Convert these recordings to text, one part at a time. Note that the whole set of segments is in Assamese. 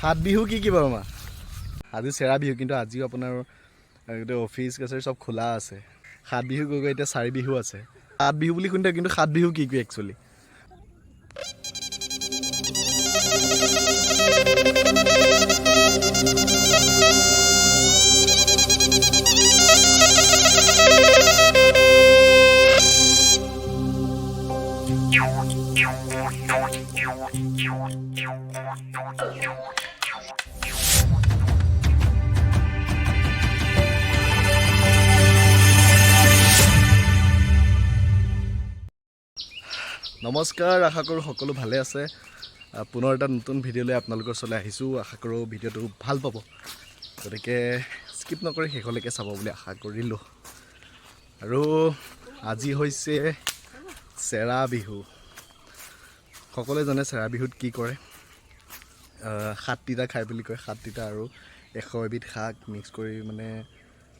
সাত বিহু কি কি বাৰু মা? আজি চেৰা বিহু, কিন্তু আজিও আপোনাৰ গোটেই অফিচ কাছাৰী চব খোলা আছে। সাত বিহু গৈ গৈ এতিয়া চাৰি বিহু আছে। সাত বিহু বুলি শুনিতে কিন্তু সাত বিহু কি কি একচুৱেলি নমস্কাৰ আশা কৰোঁ সকলো ভালে আছে। পুনৰ এটা নতুন ভিডিঅ' লৈ আপোনালোকৰ ওচৰলৈ আহিছোঁ আশা কৰোঁ ভিডিঅ'টো ভাল পাব। গতিকে স্কিপ নকৰি শেষলৈকে চাব বুলি আশা কৰিলোঁ। আৰু আজি হৈছে চেৰা বিহু। সকলোৱে জানে চেৰা বিহুত কি কৰে। আহ, সাতটিটা খাই বুলি কয় সাতটিটা আৰু এশ এবিধ শাক মিক্স কৰি মানে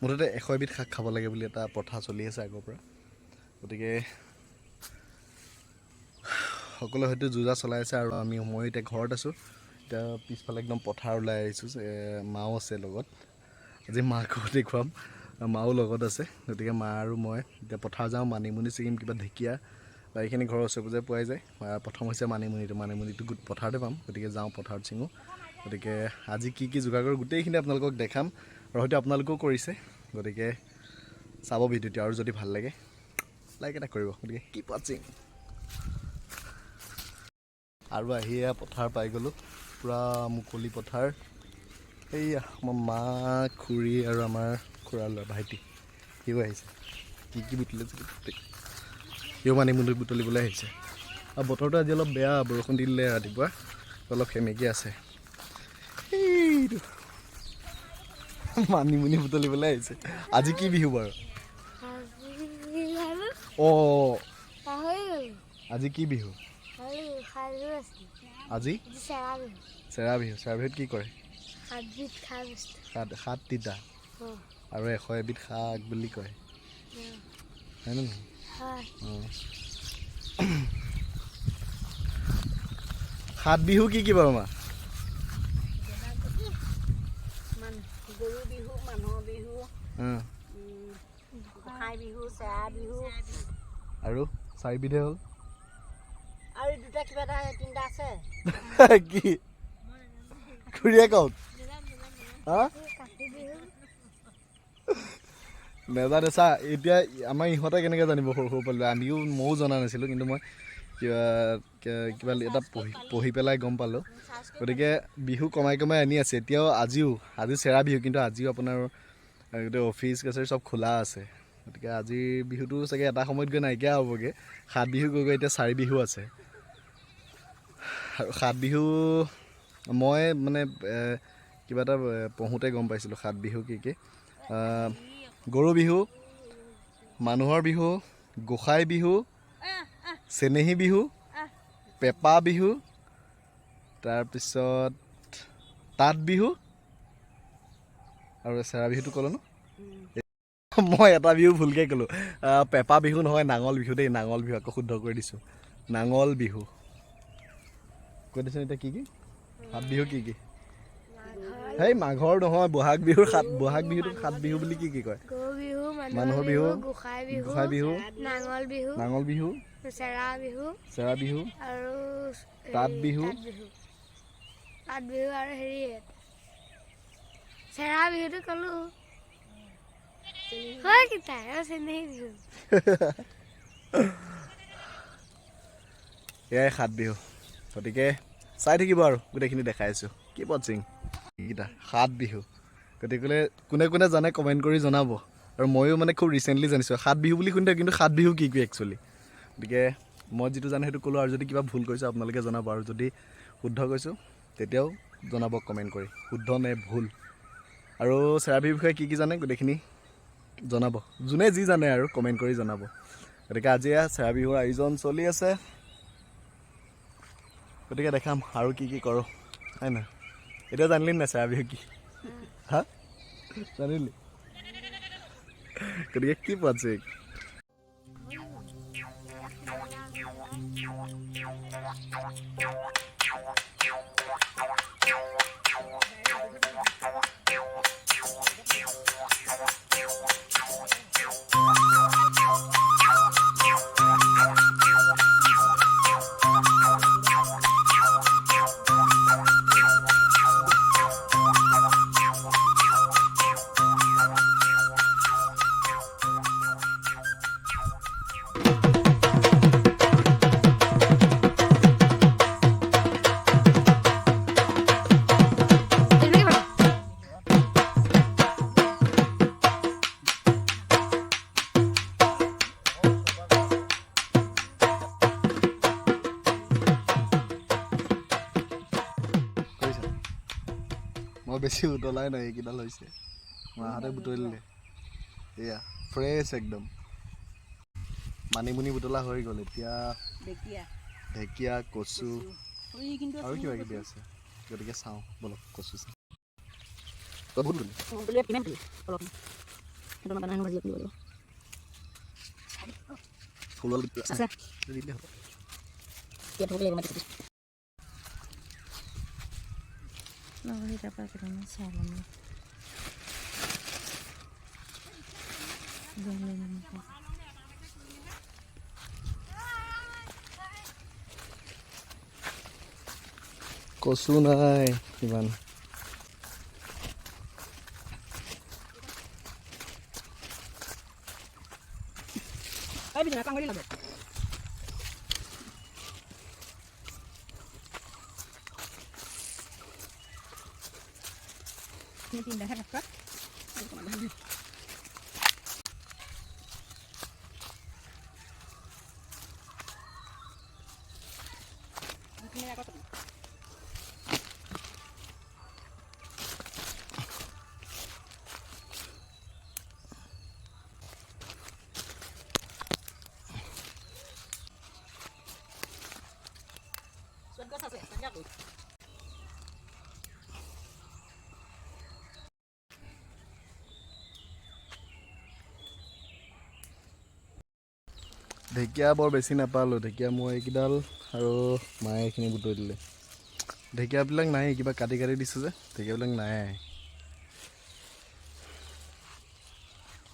মুঠতে এশ এবিধ শাক খাব লাগে বুলি এটা প্ৰথা চলি আছে আগৰ পৰা। গতিকে সকলোৱে হয়তো যোজা চলাই আছে আৰু আমি মই এতিয়া ঘৰত আছোঁ। এতিয়া পিছফালে একদম পথাৰ ওলাই আহিছোঁ মাও আছে লগত। আজি মাকো দেখুৱাম মাও লগত আছে গতিকে মা আৰু মই এতিয়া পথাৰ যাওঁ মানিমুনি ছিঙিম কিবা ঢেকীয়া বা এইখিনি ঘৰৰ ওচৰে পাজৰে পোৱাই যায়। প্ৰথম হৈছে মানিমুনিটো মানিমুনিটো গোট পথাৰতে পাম গতিকে যাওঁ পথাৰত ছিঙোঁ। গতিকে আজি কি কি যোগাৰ কৰোঁ গোটেইখিনি আপোনালোকক দেখাম আৰু হয়তো আপোনালোকেও কৰিছে গতিকে চাব ভিডিঅ'টো আৰু যদি ভাল লাগে লাইক এটা কৰিব গতিকে কি পাচিং আৰু আহি এয়া পথাৰ পাই গ'লোঁ। পূৰা মুকলি পথাৰ। এইয়া আমাৰ মা খুৰী আৰু আমাৰ খুৰাৰ ল'ৰা ভাইটি। সিও আহিছে। কি কি গোটেই সিও মানিমুনি বুটলিবলৈ আহিছে। আৰু বতৰটো আজি অলপ বেয়া বৰষুণ দি দিলে ৰাতিপুৱা। অলপ সেমেকি আছে। এইটো। মানিমুনি বুটলিবলৈ আহিছে। আজি কি বিহু বাৰু? অঁ। আজি কি বিহু? আজি? চেৰা বিহু চেৰা বিহু চেৰা বিহুত কি কৰে সাত সাতটিটা অঁ। আৰু এশ এবিধ শাক বুলি কয়। হয়নে নহয়? অঁ। সাত বিহু কি কি বাৰু মা? গৰু বিহু মানুহৰ বিহু অঁ। গোসাঁই বিহু চেৰা বিহু। আৰু চাৰিবিধে হ'ল? আৰু দুটা কিবা এটা তিনিটা আছে। কি? খুৰীয়ে কওক হা বিহু নেজানে চা, এতিয়া আমাৰ ইহঁতে কেনেকৈ জানিব সৰু সৰু পোৱালি? আমিও ময়ো জনা নাছিলোঁ, কিন্তু মই কিবা কিবা এটা পঢ়ি পঢ়ি পেলাই গম পালোঁ। গতিকে বিহু কমাই কমাই আনি আছে। এতিয়াও আজিও, আজি চেৰা বিহু, কিন্তু আজিও আপোনাৰ গোটেই অফিচ, কাছাৰী চব খোলা আছে। গতিকে আজিৰ বিহুটো চাগে এটা সময়ত গৈ নাইকিয়া হ'বগৈ। সাত বিহু গৈ গৈ এতিয়া চাৰি বিহু আছে। সাত বিহু মই মানে কিবা এটা পঢ়োঁতে গম পাইছিলোঁ সাত বিহু কি কি। গৰু বিহু মানুহৰ বিহু গোসাঁই বিহু চেনেহী বিহু পেপা বিহু তাৰপিছত তাঁত বিহু আৰু চেৰা বিহুটো ক'লোঁ ন মই এটা বিহু ভুলকৈ ক'লোঁ। পেপা বিহু নহয় নাঙল বিহু দেই নাঙল বিহু আকৌ শুদ্ধ কৰি দিছোঁ। নাঙল বিহু। কৈ দিছোঁ এতিয়া কি কি? সাত বিহু কি কি? সেই মাঘৰ নহয় বহাগ বিহুৰ সাত বহাগ বিহুটোক সাত বিহু বুলি কি কি কয়? মানুহৰ বিহু, গোসাঁই বিহু বিহু নাঙল বিহু নাঙল বিহু চেৰা বিহু চেৰা বিহু আৰু তাঁত বিহু। তাঁত বিহু। আৰু হেৰি চেৰা বিহুটো ক'লো। হয় আৰু চেনেহী বিহু। এয়াই সাত বিহু। গতিকে চাই থাকিব আৰু গোটেইখিনি দেখাই আছোঁ। কি পচিং এইকেইটা সাত বিহু। গতিকে কোনে কোনে জানে কমেণ্ট কৰি জনাব। আৰু ময়ো মানে খুব ৰিচেণ্টলি জানিছোঁ সাত বিহু বুলি শুনিতে কিন্তু সাত বিহু কি কি একচুৱেলি গতিকে মই যিটো জানো সেইটো ক'লোঁ আৰু যদি কিবা ভুল কৰিছোঁ আপোনালোকে জনাব আৰু যদি শুদ্ধ কৈছোঁ তেতিয়াও জনাব কমেণ্ট কৰি। শুদ্ধ নে ভুল? আৰু চেৰা বিহুৰ বিষয়ে কি কি জানে গোটেইখিনি জনাব। যোনে যি জানে আৰু কমেণ্ট কৰি জনাব। গতিকে আজি চেৰা বিহুৰ আয়োজন চলি আছে। গতিকে দেখাম আৰু কি কি কৰোঁ, হয় না এতিয়া জানিলি চেৰা বিহু কি হা? জানিলি? গতিকে কি পাচ্ছে মই বেছি উতলাই নাই এইকেইডাল হৈছে। মাহঁতে বুটলিলে এয়া ফ্ৰেছ একদম। মানিমুনি বুটলা হৈ গ'ল এতিয়া। ঢেকীয়া। কচু। আৰু কিবা কিবি আছে। গতিকে চাওঁ বলক কচু চাওঁ। তই নহ'লে তাৰপৰা কেইটামান চাই ল'ম কচু নাই ইমান এই বিজনা কাম কৰি ল'ব তিনটা হ্যাঁ ঢেকীয়া বৰ বেছি নাপালোঁ ঢেকীয়া মই এইকেইডাল আৰু মায়ে এইখিনি বুটলি দিলে। ঢেকীয়াবিলাক নাই কিবা কাটি কাটি দিছোঁ যে ঢেকীয়াবিলাক নাই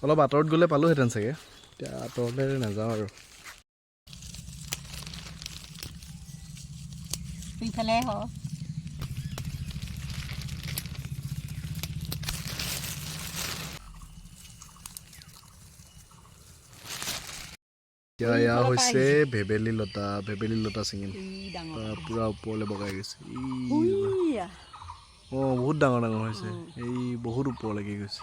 অলপ আঁতৰত গ'লে পালোঁহেঁতেন চাগে এতিয়া আঁতৰলৈ নাযাওঁ আৰু। এয়া হৈছে ভেবেলী লতা ভেবেলী লতা ছিঙিম ই পূৰা ওপৰলৈ বগাই গৈছে। অঁ বহুত ডাঙৰ ডাঙৰ হৈছে। এই বহুত ওপৰলৈকে গৈছে।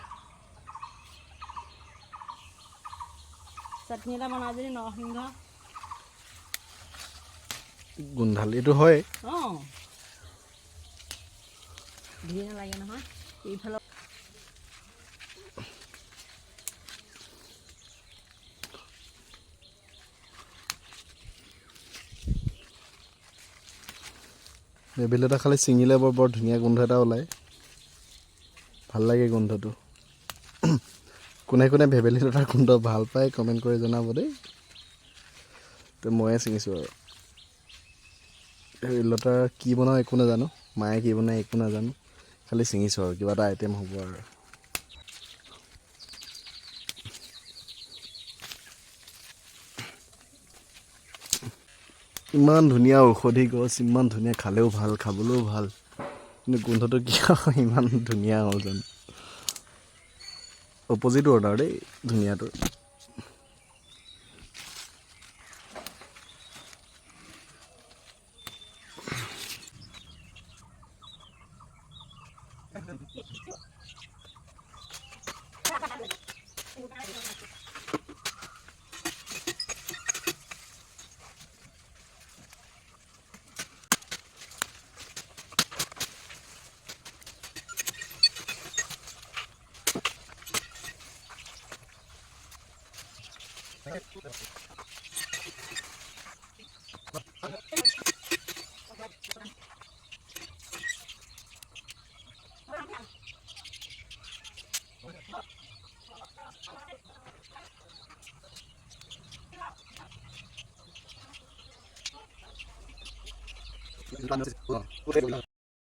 গোন্ধাল এইটো হয়। অঁ। ধুই নালাগে নহয়। এইফালৰ ভেবেলী লতা খালি ছিঙিলে বৰ বৰ ধুনীয়া গোন্ধ এটা ওলায়। ভাল লাগে গোন্ধটো। কোনে কোনে ভেবেলী লতাৰ গোন্ধ ভাল পায় কমেণ্ট কৰি জনাব দেই। তো ময়ে ছিঙিছোঁ আৰু। লতাৰ কি বনাওঁ একো নাজানো মায়ে কি বনায় একো নাজানো খালি ছিঙিছোঁ আৰু কিবা এটা আইটেম হ'ব আৰু। ইমান ধুনীয়া ঔষধি গছ ইমান ধুনীয়া খালেও ভাল খাবলৈও ভাল। কিন্তু গোন্ধটো কিয় ইমান ধুনীয়া হ'ল যেন। অপজিট অৰ্ডাৰ দেই ধুনীয়াটোৰ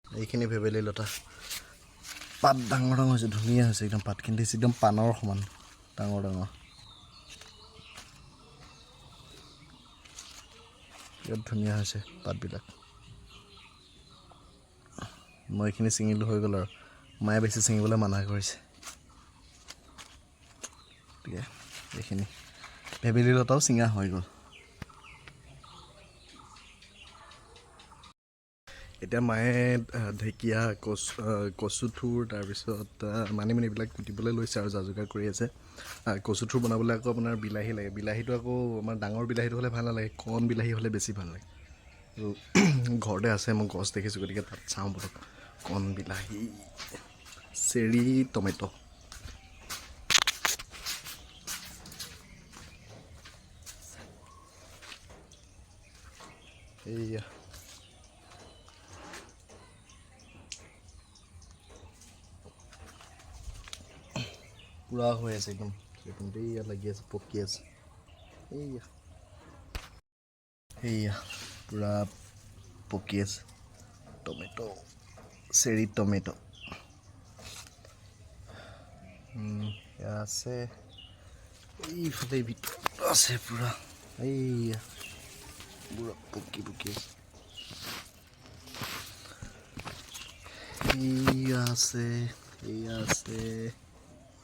এইখিনি ভেবেলী লতা। পাত ডাঙৰ ডাঙৰ হৈছে ধুনীয়া হৈছে একদম পাতখিনি দিছে একদম পাণৰ সমান ডাঙৰ ডাঙৰ বিৰাট ধুনীয়া হৈছে পাতবিলাক। মই এইখিনি ছিঙিলোঁ হৈ গ'ল আৰু। মায়ে বেছি ছিঙিবলৈ মানা কৰিছে। গতিকে, এইখিনি। ভেবেলী লতাও ছিঙা হৈ গ'ল। এতিয়া মায়ে ঢেকীয়া কচু আহ, কচু থুৰ তাৰপিছত মানিমুনি এইবিলাক কুটিবলৈ লৈছে আৰু যা যোগাৰ কৰি আছে। আহ, কচু থুৰ বনাবলৈ আকৌ আপোনাৰ বিলাহী লাগে। বিলাহীটো আকৌ আমাৰ ডাঙৰ বিলাহীটো হ'লে ভাল নালাগে কণ বিলাহী হ'লে বেছি ভাল লাগে। আৰু ঘৰতে আছে মই গছ দেখিছোঁ গতিকে তাত চাওঁ বলক কণ বিলাহী চেৰি টমেট' এইয়া। পুৰা হৈ আছে একদম কিন্তু এইয়া লাগি আছে পকি আছে এইয়া এইয়া পুৰা পকি আছে টমেট' চেৰি টমেট' উম, এয়া আছে এইফালে ভিতৰত আছে পুৰা এইয়া পুৰা পকি পকি আছে এইয়া আছে এইয়া আছে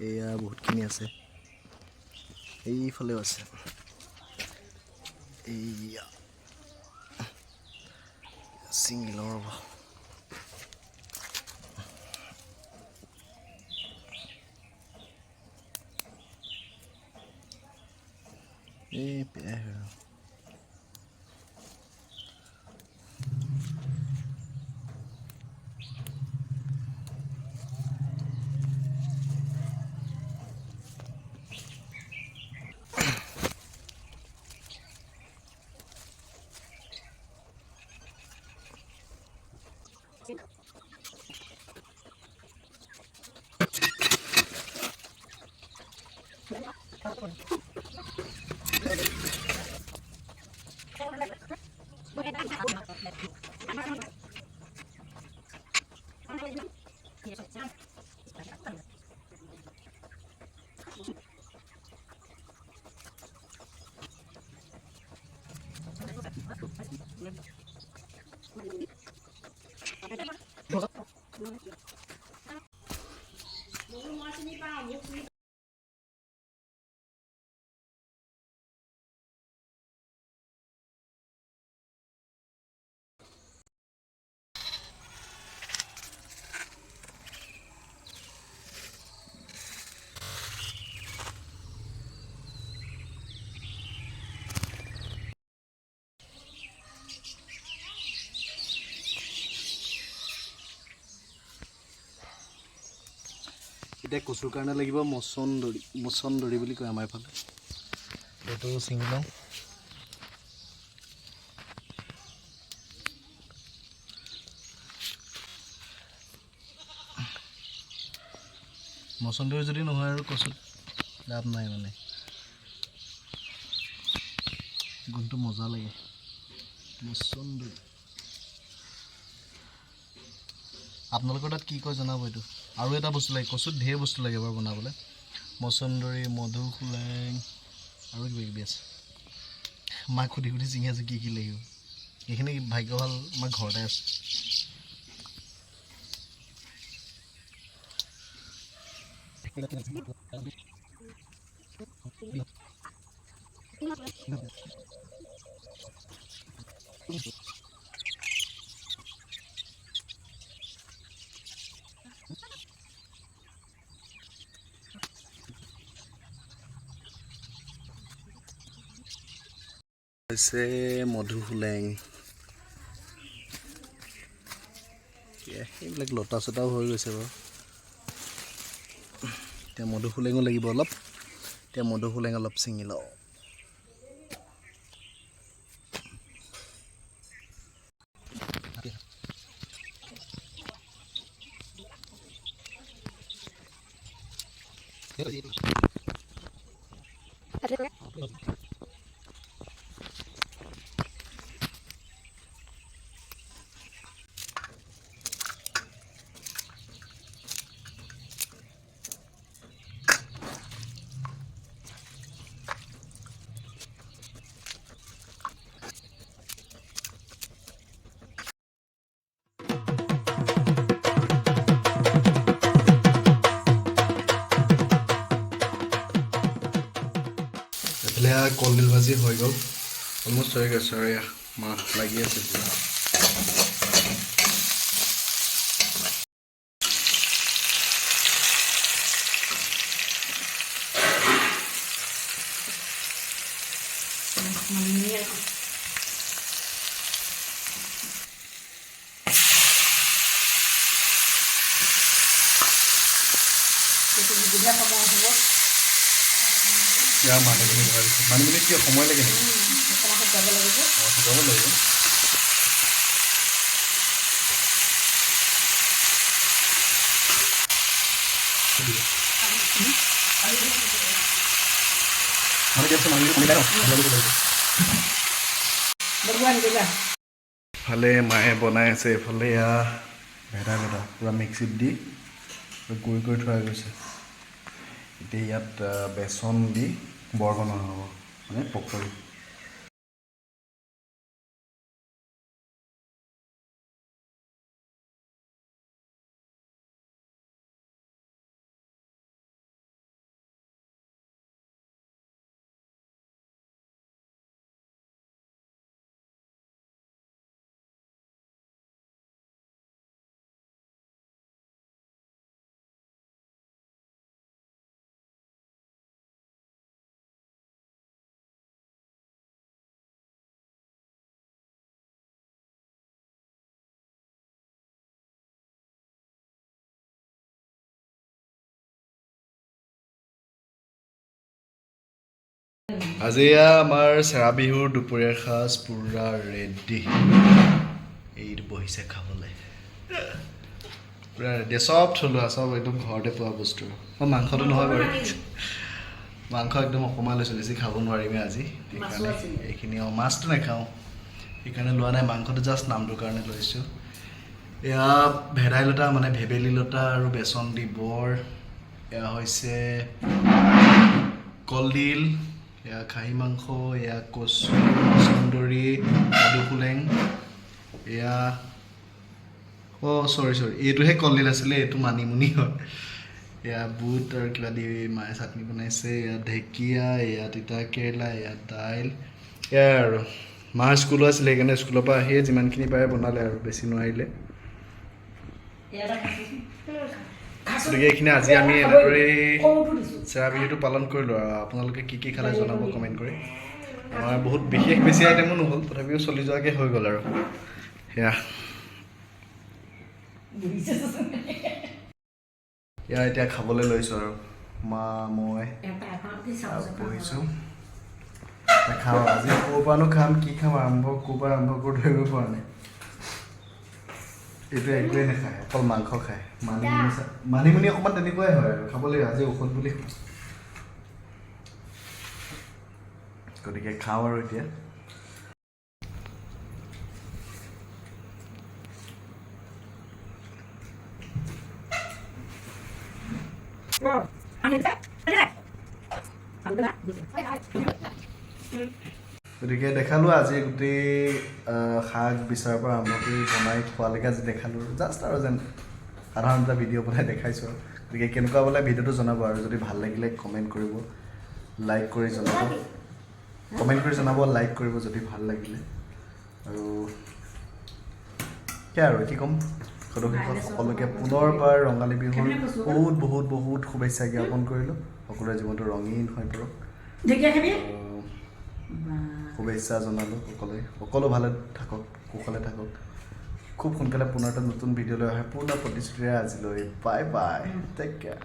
এয়া বহুতখিনি আছে এইফালেও আছে এইয়া ছিঙি লওঁ ৰ'ব এই বেয়া এতিয়া কচুৰ কাৰণে লাগিব মচন্দৰী মচন্দৰী বুলি কয় আমাৰ এইফালে। এইটো ছিঙি লওঁ। মচন্দৰী যদি নহয় আৰু কচুত লাভ নাই মানে। গোন্ধটো মজা লাগে। মচন্দৰী। আপোনালোকৰ তাত কি কয় জনাব এইটো? আৰু এটা বস্তু লাগে কচুত ঢেৰ বস্তু লাগে বাৰু বনাবলৈ। মচন্দৰী মধু খোলেং আৰু কিবা কিবি আছে। মাক সুধি সুধি ছিঙি আছে কি কি লাগিব। এইখিনি ভাগ্য ভাল আমাৰ ঘৰতে আছে। হৈছে মধু খোলেং এতিয়া সেইবিলাক লতা চতাও হৈ গৈছে বাৰু। এতিয়া মধু খোলেঙো লাগিব অলপ। এতিয়া মধু খোলেং অলপ ছিঙি লওঁ। এইফালে কলডিল ভাজি হৈ গ'ল। অলমষ্ট হৈ গৈছে আৰু মাছ লাগি আছে মানুহখিনি লগাই দিছোঁ মানুহখিনি কিয় সময় লাগে নেকি লাগিব শিকাব ইফালে মায়ে বনাই আছে এইফালে এয়া ভেদাইলতা পূৰা মিক্সিত দি গুড়ি কৰি থোৱা গৈছে এতিয়া ইয়াত বেচন দি বনোৱা হ'ব মানে পকৰি। আজি আমাৰ চেৰা বিহুৰ দুপৰীয়াৰ সাজ পূৰা ৰেডি এইটো বহিছে খাবলৈ। পূৰা ৰেডি চব থলুৱা চব একদম ঘৰতে পোৱা বস্তু। মই মাংসটো নহয় বাৰু। মাংস একদম অকণমান লৈছোঁ বেছি খাব নোৱাৰিমেই আজি। সেইকাৰণে এইখিনি অঁ মাছটো নাখাওঁ। সেইকাৰণে লোৱা নাই মাংসটো জাষ্ট নামটোৰ কাৰণে লৈছোঁ। এয়া ভেদাইলতা মানে ভেবেলী লতা আৰু বেচন দি বৰ। এয়া হৈছে কলডিল। এয়া খাহী মাংস এয়া কচু চন্দৰী মধুসোলেং এয়া অঁ চৰি চৰি এইটোহে কলডিল আছিলে এইটো মানিমুনি হয়। এয়া বুট আৰু কিবা দি মায়ে চাটনি বনাইছে এয়া ঢেকীয়া এয়া তিতা কেৰেলা এয়া দাইল এয়াই আৰু। মাৰ স্কুলো আছিলে সেইকাৰণে স্কুলৰ পৰা আহিয়ে যিমানখিনি পাৰে বনালে আৰু বেছি নোৱাৰিলে। গতিকে এইখিনি আজি আমি এনেদৰেই চেৰা বিহুটো পালন কৰিলোঁ আৰু আপোনালোকে কি কি খালে জনাব কমেণ্ট কৰি। আমাৰ বহুত বিশেষ বেছি আইটেমো নহ'ল তথাপিও চলি যোৱাকৈ হৈ গ'ল আৰু। সেয়া। এয়া এতিয়া খাবলৈ লৈছোঁ আৰু। মা মই বহিছোঁ। খাওঁ। আজি ক'ৰ পৰানো খাম কি খাম আৰম্ভ ক'ৰ পৰা আৰম্ভ কৰোঁ ধৰিব পৰা নাই। এইটো একোৱেই নাখায় অকল মাংস খায়। মানিমুনি মানিমুনি অকণমান তেনেকুৱাই হয় আৰু খাব লাগিব আজি ঔষধ বুলি গতিকে খাওঁ আৰু এতিয়া। গতিকে দেখালোঁ আজি গোটেই শাক বিচাৰৰ পৰা আৰম্ভ কৰি বনাই খোৱালৈকে আজি দেখালোঁ। জাষ্ট আৰু যেন সাধাৰণ এটা ভিডিঅ' বনাই দেখাইছোঁ। আৰু গতিকে কেনেকুৱা বোলে ভিডিঅ'টো জনাব আৰু যদি ভাল লাগিলে কমেণ্ট কৰিব লাইক কৰি জনাব। কমেণ্ট কৰি জনাব লাইক কৰিব যদি ভাল লাগিলে। আৰু সেয়াই আৰু কি ক'ম? সদস্য সকলোকে পুনৰবাৰ ৰঙালী বিহুৰ বহুত বহুত বহুত শুভেচ্ছা জ্ঞাপন কৰিলোঁ। সকলোৰে জীৱনটো ৰঙীন হৈ পৰক। শুভেচ্ছা জনালোঁ সকলোৱে। সকলো ভালে থাকক কুশলে থাকক। খুব সোনকালে পুনৰ এটা নতুন ভিডিঅ' লৈ অহাৰ পূৰ্ণ প্ৰতিশ্ৰুতিৰে আজিলৈ। Bye bye take care